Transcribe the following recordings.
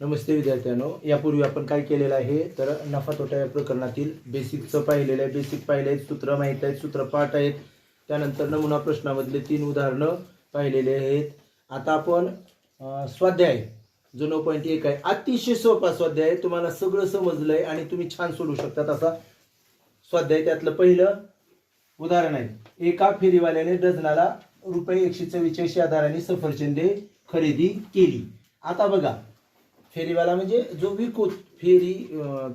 नमस्ते विद्यार्थ्यांनो. यापूर्वी आपण काय केलेलं आहे? तर नफा तोटा या प्रकरणातील बेसिकचं पाहिलेलं आहे. बेसिक पाहिले आहेत सूत्र माहीत आहेत सूत्र पाठ आहेत. त्यानंतर नमुना प्रश्नामधले तीन उदाहरणं पाहिलेले आहेत. आता आपण स्वाध्याय. जो नऊ पॉईंट एक आहे. अतिशय सोपा स्वाध्याय. आहे. तुम्हाला सगळं समजलं आहे आणि तुम्ही छान सोडू शकतात असा स्वाध्याय. त्यातलं पहिलं उदाहरण आहे. एका फेरीवाल्याने डझनाला रुपये एकशे चव्वेचाळीस आधाराने सफरचंदे खरेदी केली. आता बघा फेरीवाला म्हणजे जो विकतो फेरी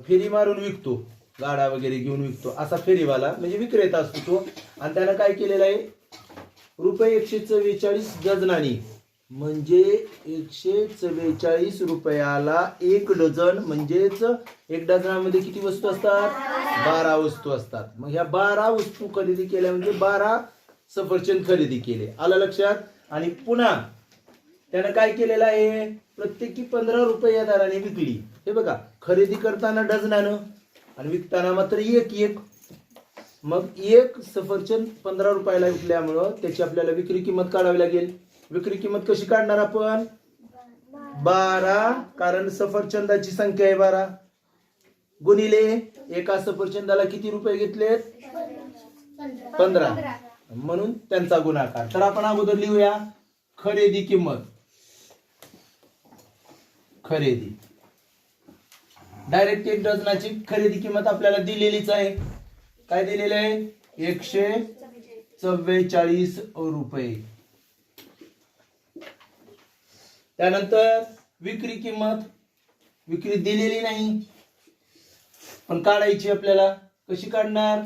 फेरी मारून विकतो गाडा वगैरे घेऊन विकतो असा फेरीवाला म्हणजे विक्रेता असतो तो. आणि त्यानं काय केलेलं आहे? रुपये एकशे चव्वेचाळीस डझनानी म्हणजे एकशे चव्वेचाळीस रुपयाला एक डझन म्हणजेच एक डझनामध्ये किती वस्तू असतात? बारा वस्तू असतात. मग ह्या बारा वस्तू खरेदी केल्या म्हणजे बारा सफरचंद खरेदी केले. आलं लक्षात? आणि पुन्हा त्यानं काय केलेलं आहे? प्रत्येकी पंधरा रुपये या दराने विकली. हे बघा खरेदी करताना डझनानं आणि विकताना मात्र एक एक. मग एक सफरचंद पंधरा रुपयाला विकल्यामुळं त्याची आपल्याला विक्री किंमत काढावी लागेल. विक्री किंमत कशी काढणार आपण? बारा कारण सफरचंदाची संख्या आहे बारा. गुणिले एका सफरचंदाला किती रुपये घेतलेत? पंधरा. म्हणून त्यांचा गुणाकार. तर आपण अगोदर लिहूया खरेदी किंमत. खरेदी. डायरेक्ट एक डझनाची खरेदी किंमत आपल्याला दिलेलीच आहे. काय दिलेलं आहे? एकशे चव्वेचाळीस रुपये. त्यानंतर विक्री किंमत विक्री दिलेली नाही. पण काढायची आपल्याला कशी काढणार?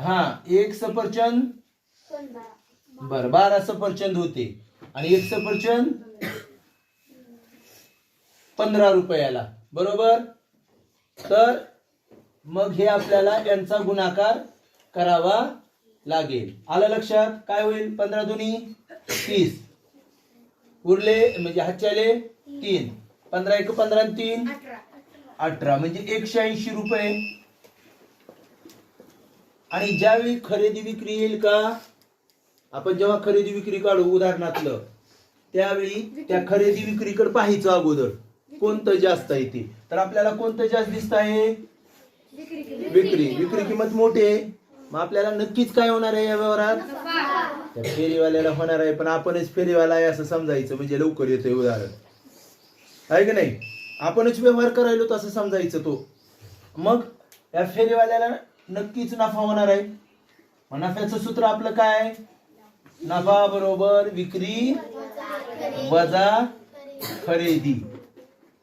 हा एक सफरचंद. बर बारा सफरचंद होते. आणि एक सफरचंद पंधरा रुपयाला. बरोबर? तर मग हे आपल्याला यांचा गुणाकार करावा लागेल. आलं लक्षात? काय होईल? पंधरा दोन्ही तीस. उरले म्हणजे हातच्याले तीन. पंधरा एक पंधरा तीन? अठरा. म्हणजे एकशे ऐंशी रुपये. आणि ज्यावेळी खरेदी विक्री येईल का? आपण जेव्हा खरेदी विक्री काढू उदाहरणातलं त्यावेळी त्या खरेदी विक्रीकडे पाहायचं अगोदर. कोणतं जास्त आहे ते? तर आपल्याला कोणतं जास्त दिसत आहे? विक्री. विक्री किंमत मोठी आहे. मग आपल्याला नक्कीच काय होणार आहे या व्यवहारात? त्या फेरीवाल्याला होणार आहे पण आपणच फेरीवाला आहे असं समजायचं. म्हणजे लवकर येतोय उदाहरण. आहे की नाही? आपणच व्यवहार करायलो तसं समजायचं तो. मग या फेरीवाल्याला नक्कीच नफा होणार आहे. मग नफ्याचं सूत्र आपलं काय नफा बरोबर विक्री वजा खरेदी.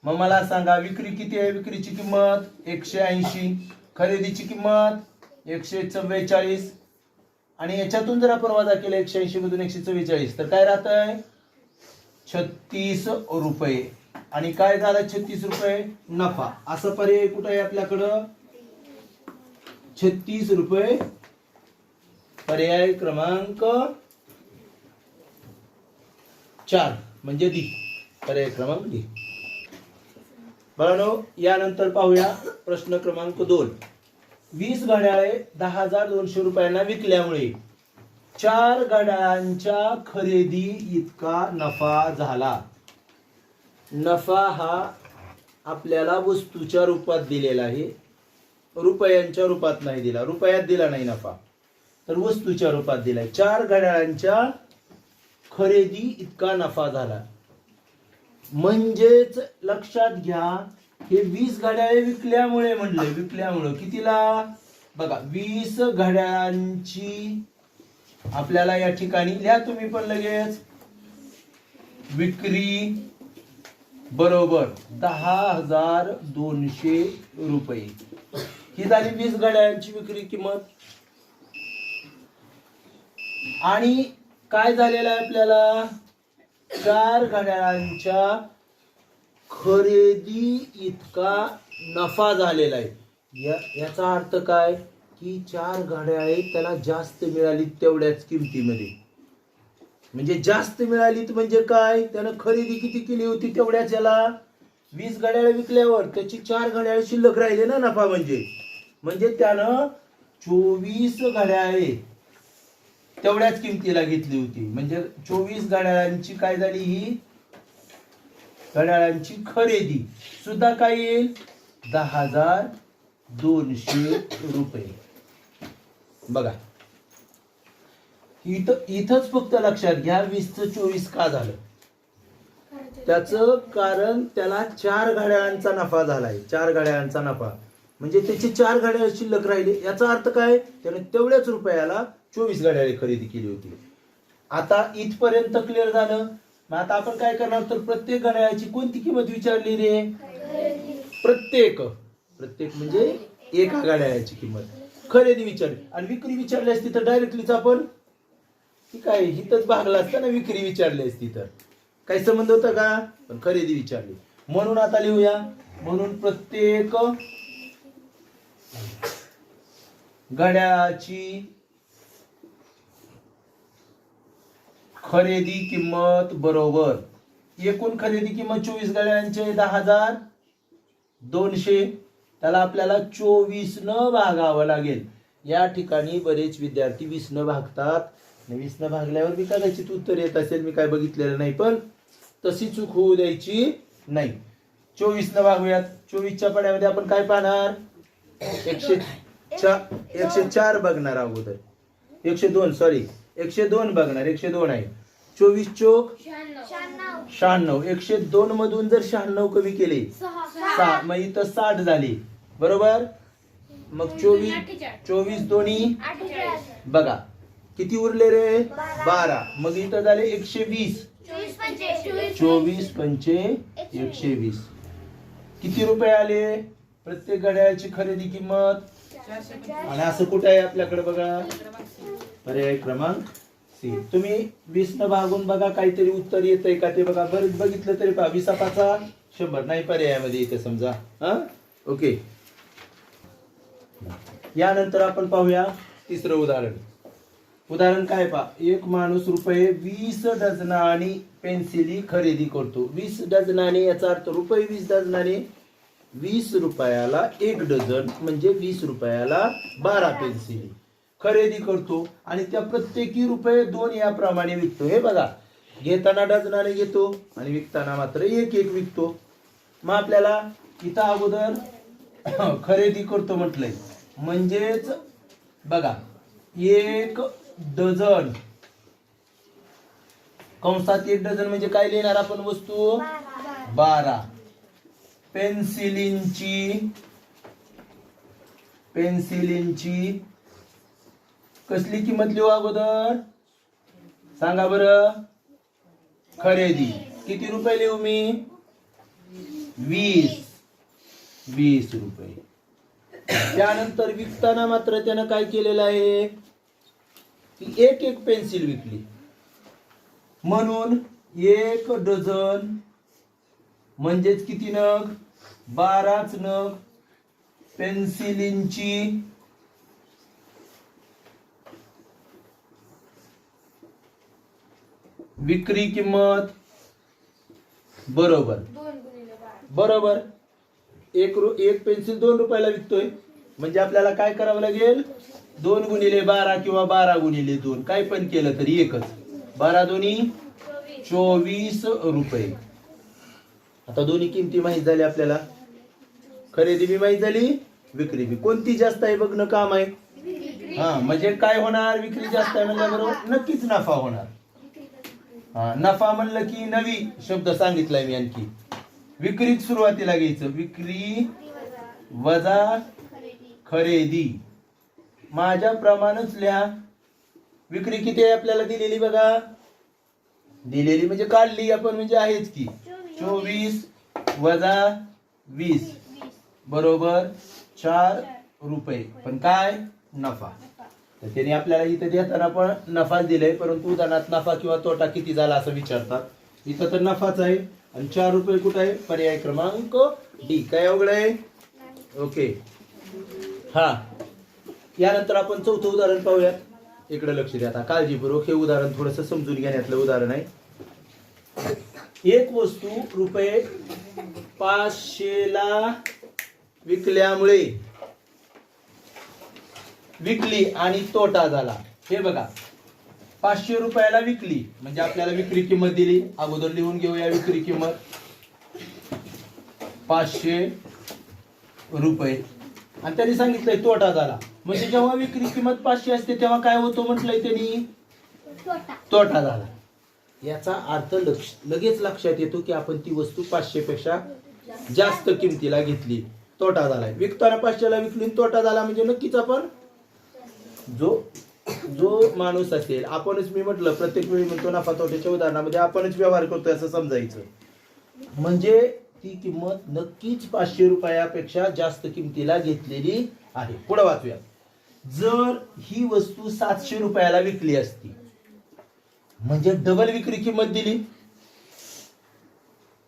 मग मला सांगा विक्री किती आहे? विक्रीची किंमत एकशे ऐंशी. खरेदीची किंमत एकशे चव्वेचाळीस. आणि याच्यातून जर आपण वजा केला एकशे ऐंशी मधून एकशे चव्वेचाळीस तर काय राहत आहे छत्तीस रुपये. आणि काय झालं छत्तीस रुपये? नफा. असं पर्याय कुठं आहे आपल्याकडं? छत्तीस रुपये. पर्याय क्रमांक चार. म्हणजे डी. पर्याय क्रमांक डी. बाळानो यानंतर पाहूया प्रश्न क्रमांक दोन. वीस घड्याळे दहा हजार दोनशे रुपयांना विकल्यामुळे चार घड्याळांच्या खरेदी इतका नफा झाला. नफा हा आपल्याला वस्तूच्या रूपात दिलेला आहे. रुपयांच्या रूपात नाही दिला. रुपयात दिला नाही नफा. तर वस्तूच्या रूपात दिलाय. चार घड्याळांच्या खरेदी इतका नफा झाला. म्हणजेच लक्षात घ्या हे वीस घड्याळे विकल्यामुळे म्हणले विकल्यामुळे. कितीला? बघा वीस घड्याळांची आपल्याला या ठिकाणी लिहा तुम्ही पण लगेच. विक्री बरोबर दहा हजार दोनशे रुपये. ही झाली वीस घड्याळांची विक्री किंमत. आणि काय झालेलं आहे आपल्याला? चार घड्याळांच्या खरेदी इतका नफा झालेला आहे. या याचा अर्थ काय? की चार घड्याळे त्याला जास्त मिळाली तेवढ्याच किमतीमध्ये. म्हणजे जास्त मिळालीत म्हणजे काय? त्यानं खरेदी किती केली होती तेवढ्याच याला? वीस घड्याळ विकल्यावर त्याची चार घड्याळ शिल्लक राहिले ना नफा म्हणजे. म्हणजे त्यानं चोवीस घड्याळे तेवढ्याच किमतीला घेतली होती. म्हणजे चोवीस घड्याळांची काय झाली ही? घड्याळांची खरेदी. सुद्धा काय येईल? दहा हजार दोनशे रुपये. बघा. इथं इथंच फक्त लक्षात घ्या वीसचं चोवीस का झालं? त्याचं कारण त्याला चार घड्याळांचा नफा झालाय. चार घड्याळांचा नफा. म्हणजे त्याची चार घड्याळ शिल्लक राहिली. याचा अर्थ काय? त्याने तेवढ्याच रुपयाला चोवीस घड्याळे खरेदी केली होती. आता इथपर्यंत क्लिअर झालं. मग आता आपण काय करणार? तर प्रत्येक घड्याळाची कोणती किंमत विचारली रे? प्रत्येक. प्रत्येक म्हणजे एका घड्याळाची किंमत. खरेदी विचारली. आणि विक्री विचारली असती तर डायरेक्टलीच आपण ती काय हितच भागला असता ना विक्री विचारली असती तर. काही संबंध होता का? पण खरेदी विचारली. म्हणून आता लिहूया. म्हणून प्रत्येक घड्याळाची खरेदी किंमत बरोबर. एकूण खरेदी किंमत चोवीस गाड्यांचे दहा हजार दोनशे. त्याला आपल्याला चोवीस न भागावं लागेल. या ठिकाणी बरेच विद्यार्थी वीस न भागतात. वीस न भागल्यावर मी कदाचित उत्तर येत असेल मी काय बघितलेलं नाही पण तशी चूक होऊ द्यायची नाही. चोवीस न भागूयात. चोवीसच्या पड्यामध्ये आपण काय पाहणार? एकशे चार एकशे चार बघणार अगोदर एकशे दोन सॉरी एकशे दोन बघणार एकशे दोन आहे. चोवीस चोक शहाण्णव. एकशे दोन मधून जर शहाण्णव कमी केले सहा. मग इथं साठ झाली. बरोबर? मग चोवीस चोवीस दोन्ही बघा. किती उरले रे? बारा. मग इथं झाले एकशे वीस. चोवीस पंचे. एकशे वीस. किती रुपये आले? प्रत्येक घड्याळाची खरेदी किंमत? आणि असं कुठे आहे आपल्याकडे बघा? पर्याय क्रमांक सी. तुम्ही वीस न भागून बघा काहीतरी उत्तर येतंय का ते बघा. बरेच बघितलं तरी पहा. वीसा पाचा शंभर नाही पर्यायामध्ये येते समजा. हा? ओके. यानंतर आपण पाहूया तिसरं उदाहरण. उदाहरण काय पहा? एक माणूस रुपये वीस डझनाने पेन्सिली खरेदी करतो. वीस डझनाने याचा अर्थ रुपये वीस डझनाने वीस रुपयाला एक डझन म्हणजे वीस रुपयाला बारा पेन्सिली. खरेदी करतो आणि त्या प्रत्येकी रुपये दोन याप्रमाणे विकतो. हे बघा घेताना डझनाने घेतो आणि विकताना मात्र एक एक विकतो. मग आपल्याला इथं अगोदर खरेदी करतो म्हटलंय. म्हणजेच बघा एक डझन. कंसात एक डझन म्हणजे काय लिहिणार आपण वस्तू? बारा. पेन्सिलींची पेन्सिलींची कसली किंमत लिहू अगोदर? सांगा बरं. खरेदी. किती रुपये लिहू मी? वीस. वीस रुपये. त्यानंतर विकताना मात्र त्यानं काय केलेलं आहे? ती एक एक पेन्सिल विकली. म्हणून एक डझन म्हणजेच किती नग? बाराच नग. पेन्सिलींची विक्री किंमत बरोबर. बरोबर. एक रु एक पेन्सिल दोन रुपयाला विकतोय. म्हणजे आपल्याला काय करावं लागेल? दोन गुणिले बारा किंवा बारा गुणिले दोन. काय पण केलं तरी एकच. बारा दोन्ही चोवीस रुपये. आता दोन्ही किमती माहीत झाली आपल्याला. खरेदी बी माहीत झाली विक्री बी. कोणती जास्त आहे बघणं काम आहे? हा म्हणजे काय होणार? विक्री जास्त आहे म्हणल्याबरोबर नक्कीच नफा होणार. नफा म्हणलं की नवी शब्द सांगितलाय मी आणखी. विक्रीत सुरुवातीला घ्यायचं. विक्री वजा खरेदी. माझ्या प्रमाणच लिहा. विक्री किती आहे आपल्याला दिलेली बघा? दिलेली म्हणजे काढली आपण म्हणजे आहेच की. चोवीस वजा वीस. बरोबर चार रुपये. पण काय? नफा. तर त्यांनी आपल्याला इथं देताना पण नफा दिलाय परंतु उदाहरणात नफा किंवा तोटा किती झाला असं विचारतात. इथं तर नफाच आहे आणि चार रुपये कुठं आहे? पर्याय क्रमांक डी. काय अवघड आहे? ओके. हा. यानंतर आपण चौथं उदाहरण पाहूयात. इकडे लक्ष द्या आता. काळजीपूर्वक हे उदाहरण थोडस समजून घेण्यातलं उदाहरण आहे. एक वस्तू रुपये पाचशेला विकल्यामुळे विकली आणि तोटा झाला. हे बघा. पाचशे रुपयाला विकली. म्हणजे आपल्याला विक्री किंमत दिली. अगोदर लिहून घेऊया विक्री किंमत. पाचशे रुपये. आणि त्यांनी सांगितलंय तोटा झाला. म्हणजे जेव्हा विक्री किंमत पाचशे असते तेव्हा काय होतो म्हटलंय त्यांनी? तोटा. झाला. याचा अर्थ लक्ष लगेच लक्षात येतो की आपण ती वस्तू पाचशे पेक्षा जास्त किमतीला घेतली. तोटा झालाय. विकताना पाचशेला विकली आणि तोटा झाला म्हणजे नक्कीच आपण जो जो माणूस असेल आपणच मी म्हटलं प्रत्येक वेळी म्हणतो नफा तोट्याच्या उदाहरणामध्ये आपणच व्यवहार करतोय असं समजायचं. म्हणजे ती किंमत नक्कीच पाचशे रुपयापेक्षा जास्त किमतीला घेतलेली आहे. पुढे वाचूया. जर ही वस्तू सातशे रुपयाला विकली असती म्हणजे डबल विक्री किंमत दिली.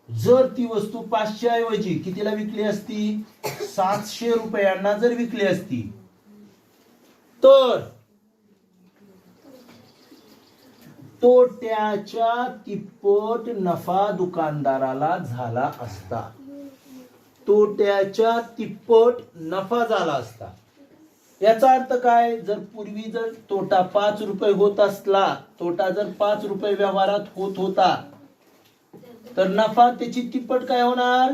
जर ती वस्तू पाचशे ऐवजी कितीला विकली असती? सातशे रुपयांना जर विकली असती तर तोट्याच्या तिप्पट नफा दुकानदाराला झाला असता? तोट्याच्या तिप्पट नफा झाला असता? याचा अर्थ काय? जर पूर्वी जर तोटा पाच रुपये होत असला तोटा जर पाच रुपये व्यवहारात होत होता तर नफा त्याची तिप्पट काय होणार?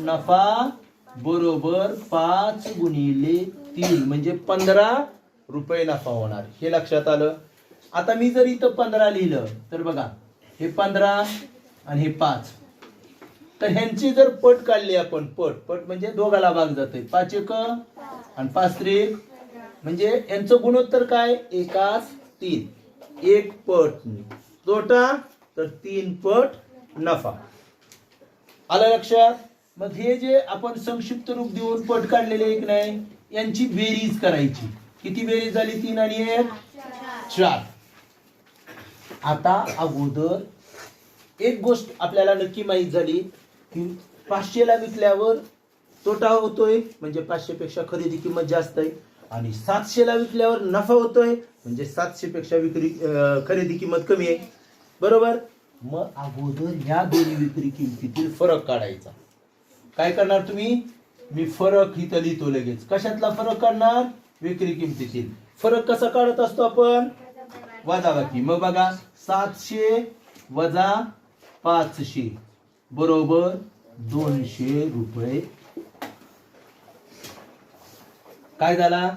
नफा बरोबर पाच गुणिले तीन म्हणजे पंधरा रुपये नफा होणार. हे लक्षात आलं? आता मी जर इथं पंधरा लिहिलं तर बघा हे पंधरा आणि हे पाच. तर ह्यांची जर पट काढली आपण पट पट म्हणजे दोघाला भाग जाते पाच एक आणि पाच त्रिक. म्हणजे यांचं गुणोत्तर काय? एकाच तीन. एक पट. तोटा तर तीन पट नफा. आलं लक्षात? मग हे जे आपण संक्षिप्त रूप देऊन पट काढलेले एक नाही यांची बेरीज करायची. किती बेरीज झाली? तीन आणि एक? चार. आता अगोदर एक गोष्ट आपल्याला नक्की माहीत झाली की पाचशेला विकल्यावर तोटा होतोय म्हणजे पाचशे पेक्षा खरेदी किंमत जास्त आहे. आणि सातशेला विकल्यावर नफा होतोय म्हणजे सातशे पेक्षा विक्री खरेदी किंमत कमी आहे. बरोबर? मग अगोदर ह्या दोन्ही विक्री किमतीतील फरक काढायचा. काय करणार तुम्ही? मी फरक इथं लिहितो लगेच. कशातला फरक काढणार विक्री किमतीतील. फरक कसा काढत असतो आपण? वजाबाकी मग बघा सातशे वजा पाचशे. बरोबर दोनशे रुपये. काय झाला?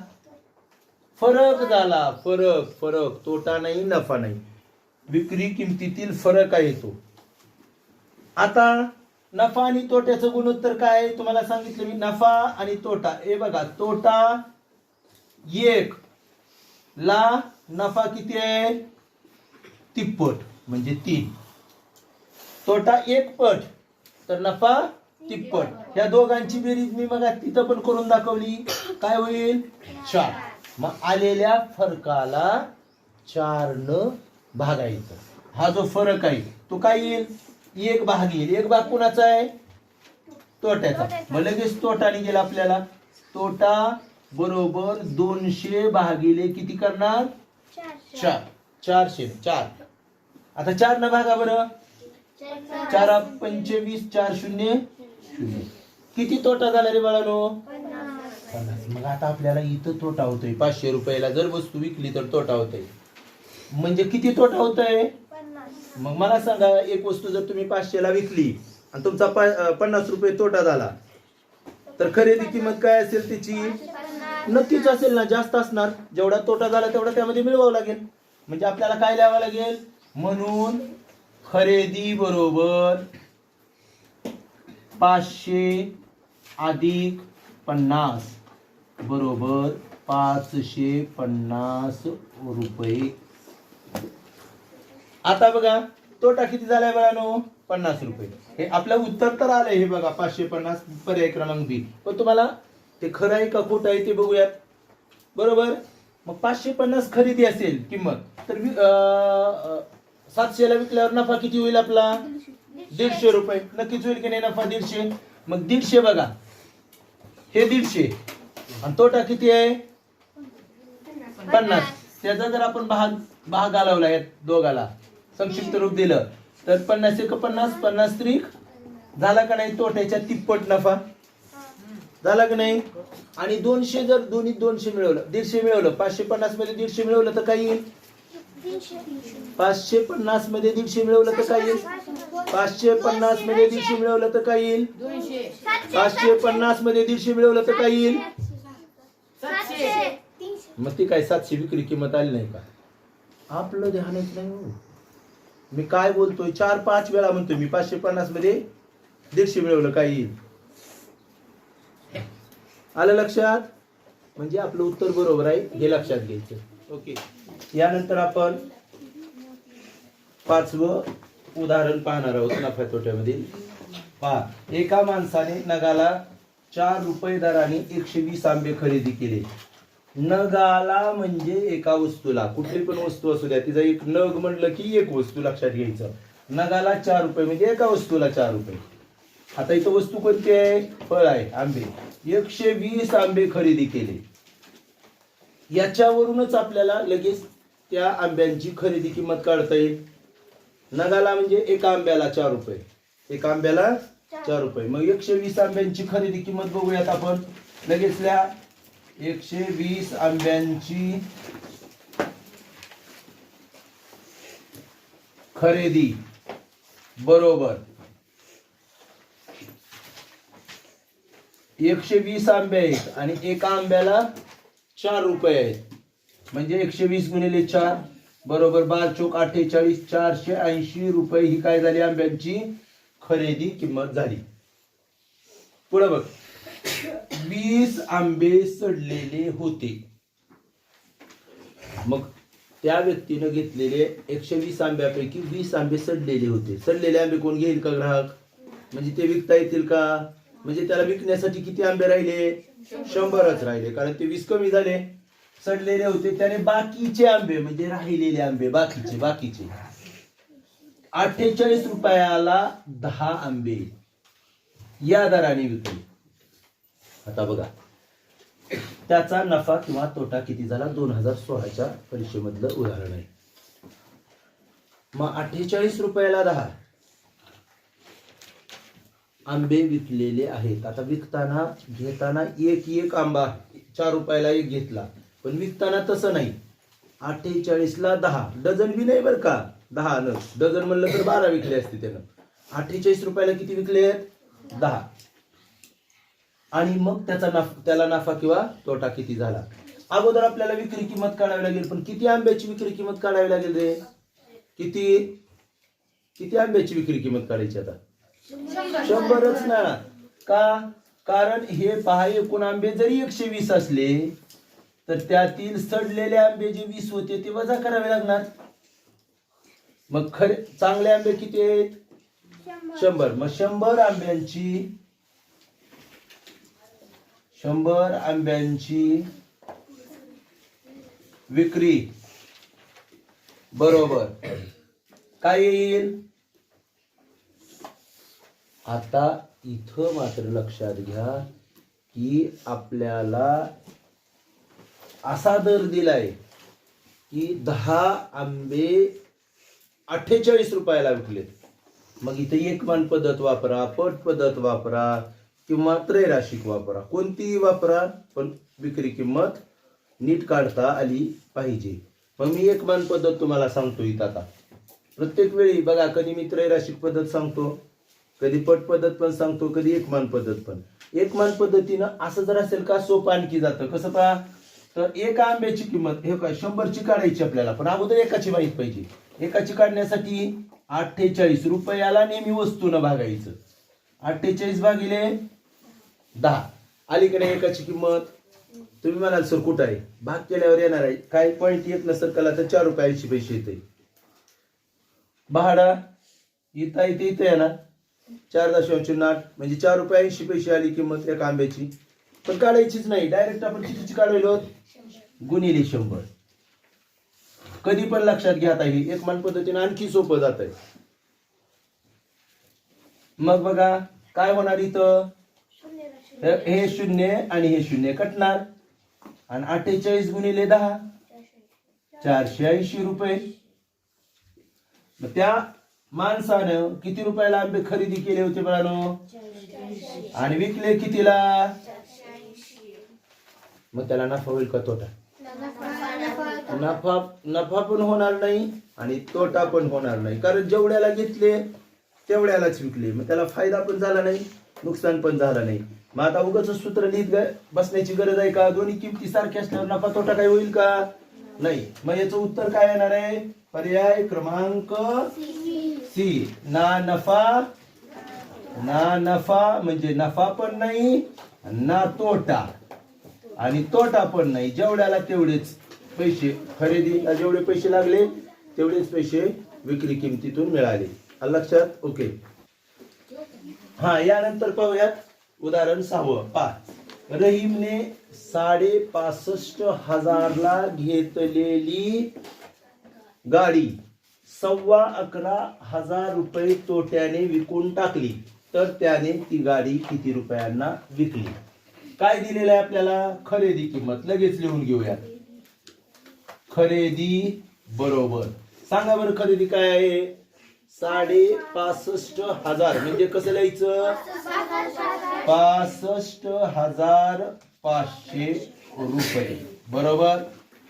फरक झाला. फरक फरक. तोटा नाही नफा नाही. विक्री किमतीतील फरक आहे तो. आता नफा आणि तोट्याचं गुणोत्तर काय आहे? तुम्हाला सांगितलं मी नफा आणि तोटा. हे बघा तोटा एक ला नफा किती आहे? तिप्पट म्हणजे तीन. तोटा एक पट तर नफा तिप्पट. या दोघांची बेरीज मी मग तिथं पण करून दाखवली. काय होईल? चार. मग आलेल्या फरकाला चार न भागायचं. हा जो फरक आहे तो काय येईल? एक भाग येईल. एक भाग कुणाचा आहे? तोट्याचा. मग लगेच तोटा निघेल आपल्याला. तोटा बरोबर दोनशे भागिले किती करणार? चार. चारशे. चार. आता चार न भागा बरं. चार पंचवीस चार शून्य शून्य. किती तोटा झाला रे बाळानो? पन्नास. मग आता आपल्याला इथं तोटा होतोय. पाचशे रुपयाला जर वस्तू विकली तर तोटा होतोय. म्हणजे किती तोटा होतोय? मग मला सांगा एक वस्तू जर तुम्ही पाचशेला विकली आणि तुमचा पन्नास रुपये तोटा झाला तर खरेदी किंमत काय असेल त्याची नक्कीच असेल ना जास्त असणार. जेवढा तोटा झाला तेवढा त्यामध्ये मिळवावं लागेल. म्हणजे आपल्याला काय लिहावं लागेल? म्हणून खरेदी बरोबर पाचशे अधिक पन्नास बरोबर पाचशे पन्नास रुपये आता बघा तोटा किती झालाय बघा पन्नास रुपये. हे आपलं उत्तर तर आलंय हे बघा पाचशे पन्नास पर्याय क्रमांक बी. पण तुम्हाला ते खरं आहे का खोटं आहे ते बघूयात. बरोबर? मग पाचशे पन्नास खरेदी असेल किंमत तर सातशेला विकल्यावर नफा किती होईल आपला? दीडशे रुपये. नक्कीच होईल की नाही नफा? दीडशे. मग दीडशे बघा. हे दीडशे. आणि तोटा किती आहे? पन्नास. त्याचा जर आपण भाग भाग घालवला यात दोघाला संक्षिप्त रूप दिलं. तर पन्नास एक पन्नास पन्नास त्रिक. झाला का नाही तोट्याच्या तिप्पट नफा? झाला का नाही? आणि दोनशे जर दोन्ही दोनशे मिळवलं दीडशे मिळवलं पाचशे पन्नासमध्ये दीडशे मिळवलं तर काय येईल? पाचशे पन्नासमध्ये दीडशे मिळवलं तर काय येईल? पाचशे पन्नासमध्ये दीडशे मिळवलं तर काय येईल? पाचशे पन्नासमध्ये दीडशे मिळवलं तर काय येईल? मग ती काय सातशे विक्री किंमत आली नाही का? आपलं ध्यानच नाही हो. मी काय बोलतोय? चार पाच वेळा म्हणतोय. मी पाचशे पन्नासमध्ये दीडशे मिळवलं काय येईल? आलं लक्षात? म्हणजे आपलं उत्तर बरोबर आहे हे लक्षात घ्यायचं. ओके. यानंतर आपण पाचवं उदाहरण पाहणार आहोत नफ्या तोट्यामधील. पहा एका माणसाने नगाला चार रुपये दराने एकशे वीस आंबे खरेदी केले. नगाला म्हणजे एका वस्तूला. कुठली पण वस्तू असू द्या तिचा एक नग म्हणलं की एक वस्तू लक्षात घ्यायचं. नगाला चार रुपये म्हणजे एका वस्तूला चार रुपये. आता इथं वस्तू कोणती आहे? फळ आहे आंबे. एकशे वीस आंबे खरेदी केले. याच्यावरूनच आपल्याला लगेच त्या आंब्यांची खरेदी किंमत काढता येईल. नगाला म्हणजे एका आंब्याला चार रुपये. एका आंब्याला चार रुपये. मग एकशे वीस आंब्यांची खरेदी किंमत बघूयात आपण. लगेच एकशे वीस आंब्यांची खरेदी. बरोबर. एकशे वीस आंबे आहेत आणि एका आंब्याला चार रुपये आहेत. म्हणजे एकशे वीस गुणिले चार बरोबर बार चोक अठ्ठेचाळीस चारशे ऐंशी रुपये ही काय झाली आंब्यांची? खरेदी किंमत झाली. पुढे बघ. वीस आंबे सडलेले होते. मग त्या व्यक्तीनं घेतलेले एकशे वीस आंब्यापैकी वीस आंबे सडलेले होते. सडलेले आंबे कोण घेईल का ग्राहक? म्हणजे ते विकता येतील का? म्हणजे त्याला विकण्यासाठी किती आंबे राहिले? शंभरच राहिले कारण ते वीस कमी झाले. सडलेले होते त्याने बाकीचे आंबे म्हणजे राहिलेले आंबे बाकीचे बाकीचे. अठ्ठेचाळीस रुपयाला दहा आंबे. या दराने विकले. आता बघा. त्याचा नफा किंवा तोटा किती झाला? दोन हजार सोळाच्या परीक्षेमधलं उदाहरण आहे. मग अठ्ठेचाळीस रुपयाला दहा. आंबे विकलेले आहेत. आता विकताना घेताना एक एक आंबा चार रुपयाला एक घेतला. पण विकताना तसं नाही. अठ्ठेचाळीसला दहा. डझन बी नाही बरं का? दहा न डझन म्हणलं तर बारा विकले असते त्यानं. अठ्ठेचाळीस रुपयाला किती विकले आहेत? दहा. आणि मग त्याचा नफ त्याला नफा किंवा तोटा किती झाला? अगोदर आपल्याला विक्री किंमत काढावी लागेल पण किती आंब्याची विक्री किंमत काढावी लागेल रे? किती? किती आंब्याची विक्री किंमत काढायची आता? शंभरच ना. का? कारण हे पहा एकूण आंबे जरी एकशे वीस असले तर त्यातील सडलेले आंबे जे वीस होते ते वजा करावे लागणार. मग खरे चांगले आंबे किती आहेत? शंभर. मग शंभर आंब्यांची शंभर आंब्यांची विक्री. बरोबर. काय येईल? आता इथं मात्र लक्षात घ्या की आपल्याला असा दर दिलाय की दहा आंबे अठ्ठेचाळीस रुपयाला विकलेत. मग इथे एक मान पद्धत वापरा पट पद्धत वापरा. किंवा त्रैराशिक वापरा. कोणतीही वापरा पण विक्री किंमत नीट काढता आली पाहिजे. मग मी एकमान पद्धत तुम्हाला सांगतो इथं आता. प्रत्येक वेळी बघा कधी मी त्रैराशिक पद्धत सांगतो कधी पट पद्धत पण सांगतो कधी एकमान पद्धत पण. एकमान पद्धतीनं असं जर असेल का सोपं आणखी जातं. कसं पहा? तर एका आंब्याची किंमत हे काय शंभरची काढायची आपल्याला पण अगोदर एकाची माहीत पाहिजे. एकाची काढण्यासाठी अठ्ठेचाळीस रुपयाला नेहमी वस्तूनं भागायचं. अठ्ठेचाळीस भागिले दहा. आली की नाही एकाची किंमत तुम्ही म्हणाल सर कुठं आहे? भाग केल्यावर येणार आहे. काय पॉईंट येत नसेल कला तर चार रुपये ऐंशी पैसे येते भाडा इथं इथे इथं येणार चार दशांची नाट म्हणजे चार रुपये ऐंशी पैसे आली किंमत एका आंब्याची. पण काढायचीच नाही. डायरेक्ट आपण कितीची काढलेलो गुणिले शंभर. कधी पण लक्षात घ्या आता ही एक मान पद्धतीने आणखी सोपं जात आहे मग बघा काय होणार इथं? तर हे शून्य आणि हे शून्य कटणार. आणि अठ्ठेचाळीस गुणिले दहा चारशे ऐंशी रुपये. मग त्या माणसानं किती रुपयाला आंबे खरेदी केले होते बाळानो? आणि विकले कितीला? मग त्याला नफा होईल का तोटा? नफा नफा पण होणार नाही आणि तोटा पण होणार नाही. कारण जेवढ्याला घेतले तेवढ्यालाच विकले. मग त्याला फायदा पण झाला नाही नुकसान पण झालं नाही. मग आता उगाच सूत्र लिहित ग- बसण्याची गरज आहे का? दोन्ही किमती सारख्या असल्यावर नफा तोटा काय होईल का? नाही. मग याचं उत्तर काय येणार आहे? पर्याय क्रमांक सी. ना नफा ना नफा म्हणजे नफा पण नाही ना तोटा. आणि तोटा पण नाही. जेवढ्याला तेवढेच पैसे खरेदीला जेवढे पैसे लागले तेवढेच पैसे विक्री किमतीतून मिळाले. लक्षात? ओके. हा यानंतर पाहूयात. उदाहरण सहावं. पाच रहीमने साडे पासष्ट हजारला घेतलेली गाडी सव्वा अकरा हजार रुपये तोट्याने विकून टाकली. तर त्याने ती गाडी किती रुपयांना विकली? काय दिलेलं आहे आपल्याला? खरेदी किंमत. लगेच लिहून घेऊया खरेदी बरोबर. सांगा बरं खरेदी काय आहे? साडे पासष्ट हजार. म्हणजे कसं लिहायचं? पासष्ट हजार पाचशे रुपये. बरोबर?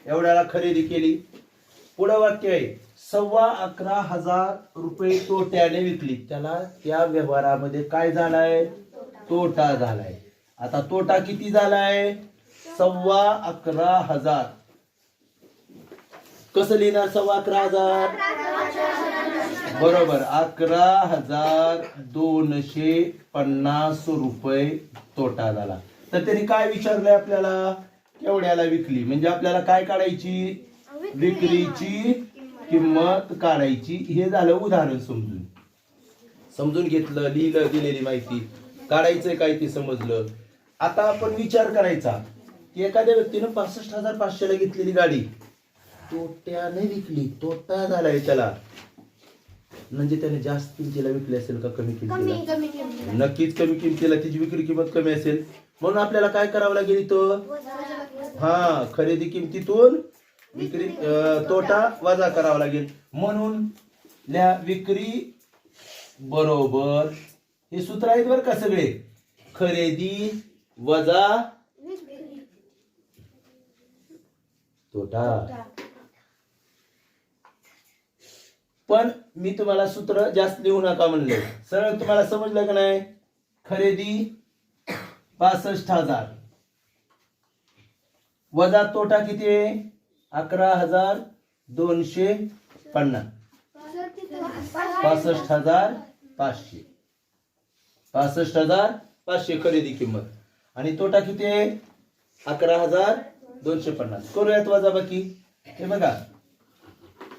एवढ्याला खरेदी केली. पुढं वाक्य आहे. सव्वा अकरा हजार रुपये तोट्याने विकली. त्याला त्या व्यवहारामध्ये काय झालाय? तोटा झालाय. आता तोटा किती झालाय? सव्वा अकरा हजार. कसं लिहिणार सव्वा अकरा हजार? बरोबर. अकरा हजार दोनशे पन्नास रुपये तोटा झाला. तर त्यांनी काय विचारलंय आपल्याला? केवढ्याला विकली? म्हणजे आपल्याला काय काढायची? विक्रीची किंमत काढायची. हे झालं उदाहरण समजून. समजून घेतलं लिहिलं दिलेली माहिती. काढायचंय काय ते समजलं. आता आपण विचार करायचा. की एखाद्या व्यक्तीनं पासष्ट हजार पाचशेला घेतलेली गाडी. तोट्याने विकली. तोटा झालाय त्याला. म्हणजे त्याने जास्त किमतीला विकली असेल का कमी किमतीला? कमी कमी किंमत नक्कीच कमी किमतीला तिची विक्री किंमत कमी असेल. म्हणून आपल्याला काय करावं लागेल इथं? हा खरेदी किमतीतून विक्री अं, तोटा वजा करावा लागेल. म्हणून ल्या विक्री बरोबर. हे सूत्र आहेत बरं का सगळे? खरेदी वजा तोटा. पण मी तुम्हाला सूत्र जास्त लिहू नका म्हणले. सरळ तुम्हाला समजलं का नाही? खरेदी पासष्ट हजार. वजा तोटा किती आहे? अकरा हजार दोनशे पन्नास. पासष्ट हजार पाचशे. पासष्ट हजार पाचशे खरेदी किंमत. आणि तोटा किती आहे? अकरा हजार दोनशे पन्नास. करूयात वजा बाकी हे बघा.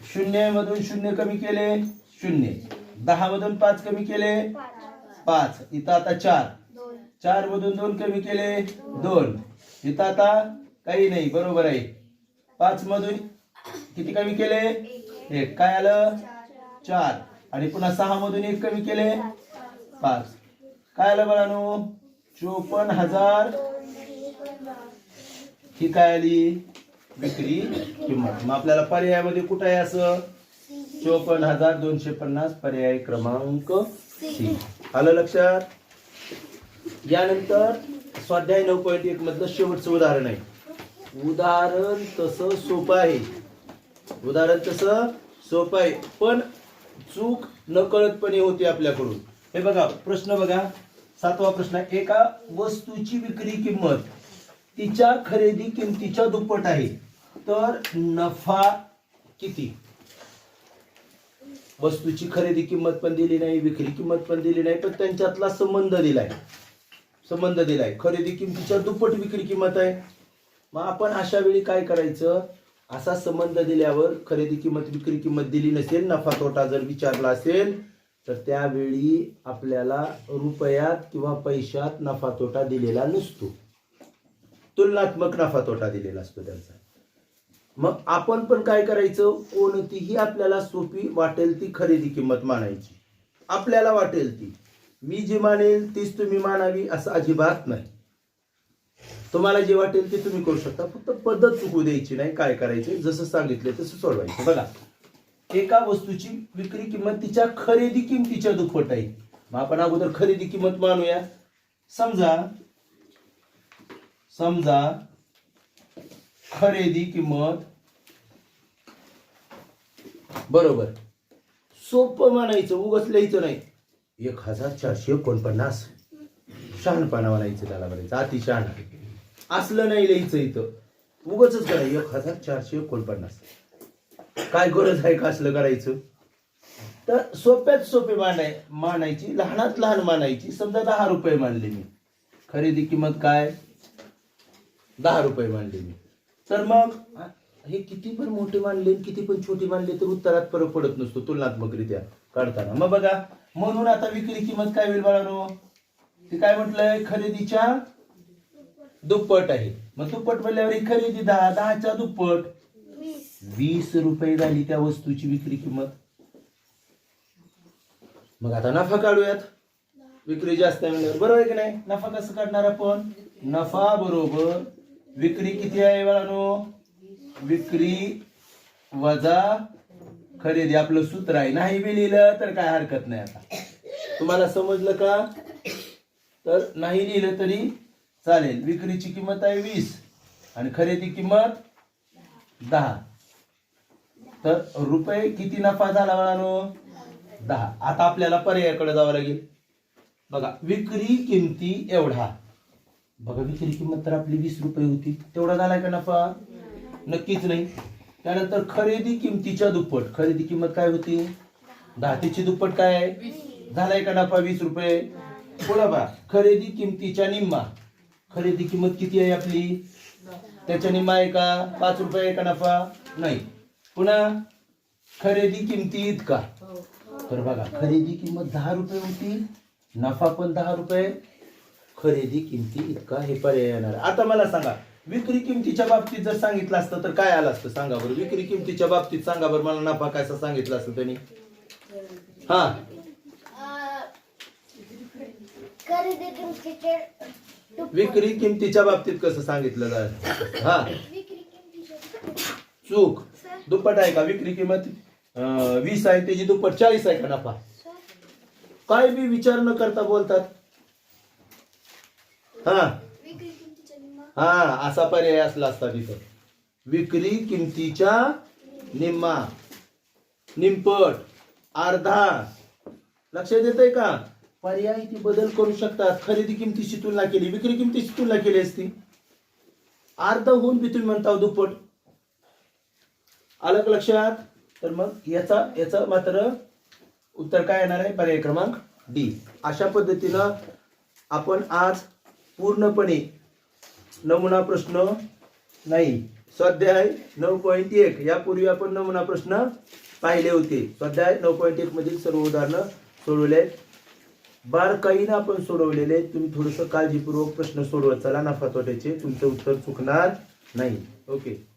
शून्य मधून शून्य कमी केले शून्य. दहा मधून पाच कमी केले पाच. इथं आता चार. चार मधून दोन कमी केले दोन. इथं आता काही नाही बरोबर आहे. पाच मधून किती कमी केले? एक. काय आलं? चार. आणि पुन्हा सहा मधून एक कमी केले पाच. काय आलं बळानो? चोपन्न हजार. ही काय आली? विक्री किंमत. मग आपल्याला पर्यायामध्ये कुठं आहे असं? चोपन्न हजार दोनशे पन्नास पर्याय क्रमांक सी. आलं लक्षात? यानंतर स्वाध्याय नऊ पॉईंट एक मधलं शेवटचं उदाहरण आहे. उदाहरण तसं सोपं आहे. उदाहरण तसं सोपं आहे. पण चूक नकळतपणे होते आपल्याकडून. हे बघा प्रश्न बघा. सातवा प्रश्न आहे. एका वस्तूची विक्री किंमत. तिच्या खरेदी किमतीच्या दुप्पट आहे. तर नफा किती? वस्तूची खरेदी किंमत पण दिली नाही विक्री किंमत पण दिली नाही पण त्यांच्यातला संबंध दिलाय. संबंध दिलाय. खरेदी किमतीच्या दुप्पट विक्री किंमत आहे. मग आपण अशा वेळी काय करायचं? असा संबंध दिल्यावर खरेदी किंमत विक्री किंमत दिली नसेल नफा तोटा जर विचारला असेल तर त्यावेळी आपल्याला रुपयात किंवा पैशात नफा तोटा दिलेला नसतो. तुलनात्मक नफा तोटा दिलेला असतो त्यांचा. मग आपण पण काय करायचं? कोणतीही आपल्याला सोपी वाटेल ती खरेदी किंमत मानायची. आपल्याला वाटेल ती. मी जी मानेल तीच तुम्ही मानावी असं अजिबात नाही. तुम्हाला जे वाटेल ते तुम्ही करू शकता. फक्त पद्धत चुकू द्यायची नाही काय करायचे जसं सांगितलं तसं सोडवायचं. बघा एका वस्तूची विक्री किंमत तिच्या खरेदी किमतीच्या दुप्पट आहे. मग आपण अगोदर खरेदी किंमत मानूया. समजा समजा खरेदी किंमत बरोबर. सोपं म्हणायचं उगच लिहायचं नाही. एक हजार चारशे एकोणपन्नास. शहाणपणा म्हणायचं त्याला म्हणायचं अति शहाण असलं नाही लिहायचं इथं. उगच करायचं एक हजार चारशे एकोणपन्नास. काय गरज आहे का असलं करायचं? तर सोप्यात सोपे मांडाय मानायची लहानात लहान मानायची समजा दहा रुपये मानले मी. खरेदी किंमत काय? दहा रुपये मांडले मी. तर मग हे किती पण मोठे मानले किती पण छोटे मानले तर उत्तरात फरक पडत नसतो तुलनात्मकरित्या काढताना. मग बघा म्हणून आता विक्री किंमत काय होईल बाळानो? ते काय म्हटलंय? खरेदीच्या दुप्पट आहे. मग दुप्पट म्हणल्यावर ही खरेदी दहा दहाच्या दुप्पट. वीस वीस रुपये झाली त्या वस्तूची विक्री किंमत. मग आता नफा काढूयात. विक्री जास्त आहे म्हणल्यावर बरोबर आहे की नाही? नफा कसं काढणार आपण? नफा बरोबर विक्री किती आहे बाळानो? विक्री वजा खरेदी. आपलं सूत्र आहे. नाही बी लिहिलं तर काय हरकत नाही आता. तुम्हाला समजलं का? तर नाही लिहिलं तरी चालेल. विक्रीची किंमत आहे वीस आणि खरेदी किंमत दहा. तर रुपये किती नफा झाला बाळानो? दहा. आता आपल्याला पर्यायाकडे जावं लागेल. बघा विक्री किमती एवढा. बघा विक्री किंमत तर आपली वीस रुपये होती. तेवढा झालाय का नफा? नक्कीच नाही. त्यानंतर खरेदी किमतीच्या दुप्पट. खरेदी किंमत काय होती? दहा तिची दुप्पट काय आहे? झालाय का नफा वीस रुपये? बोला बा खरेदी किमतीच्या निम्मा. खरेदी किंमत किती आहे आपली? त्याच्या निम्मा आहे का? पाच रुपये आहे का नफा? नाही. पुन्हा खरेदी किमती इतका. तर बघा खरेदी किंमत दहा रुपये होती नफा पण दहा रुपये खरेदी किमती इतका हे पर्याय येणार. आता मला सांगा विक्री किमतीच्या बाबतीत जर सांगितलं असतं तर काय आलं असतं? सांगा बरं. विक्री किमतीच्या बाबतीत सांगा बरं. मला नफा कसा सांगितलं असतं त्यांनी? हा. विक्री किमतीच्या बाबतीत कसं सांगितलं जाईल हा. चूक. दुप्पट आहे का? विक्री किंमत वीस आहे त्याची दुप्पट चाळीस आहे का नफा? काय बी विचार न करता बोलतात. हा. हा असा पर्याय असला असता तिथं. विक्री किमतीच्या निम्मा. निमपट अर्धा. लक्षात येतंय का? पर्याय ती बदल करू शकतात. खरेदी किमतीची तुलना केली विक्री किमतीची तुलना केली असती. अर्ध होऊन बी तुम्ही म्हणता दुप्पट. आलं लक्षात? तर मग याचा याचा मात्र उत्तर काय येणार आहे? पर्याय क्रमांक डी. अशा पद्धतीनं आपण आज पूर्णपणे नमुना प्रश्न नाही. स्वाध्याय नऊ पॉईंट एक. यापूर्वी आपण नमुना प्रश्न पाहिले होते. स्वाध्याय नऊ पॉईंट एक मधील सर्व उदाहरणं सोडवले आहेत. बारकाईनं आपण सोडवलेले तुम्ही थोडंसं काळजीपूर्वक प्रश्न सोडवत चला नफा तोट्याचे तुमचं उत्तर चुकणार नाही. ओके.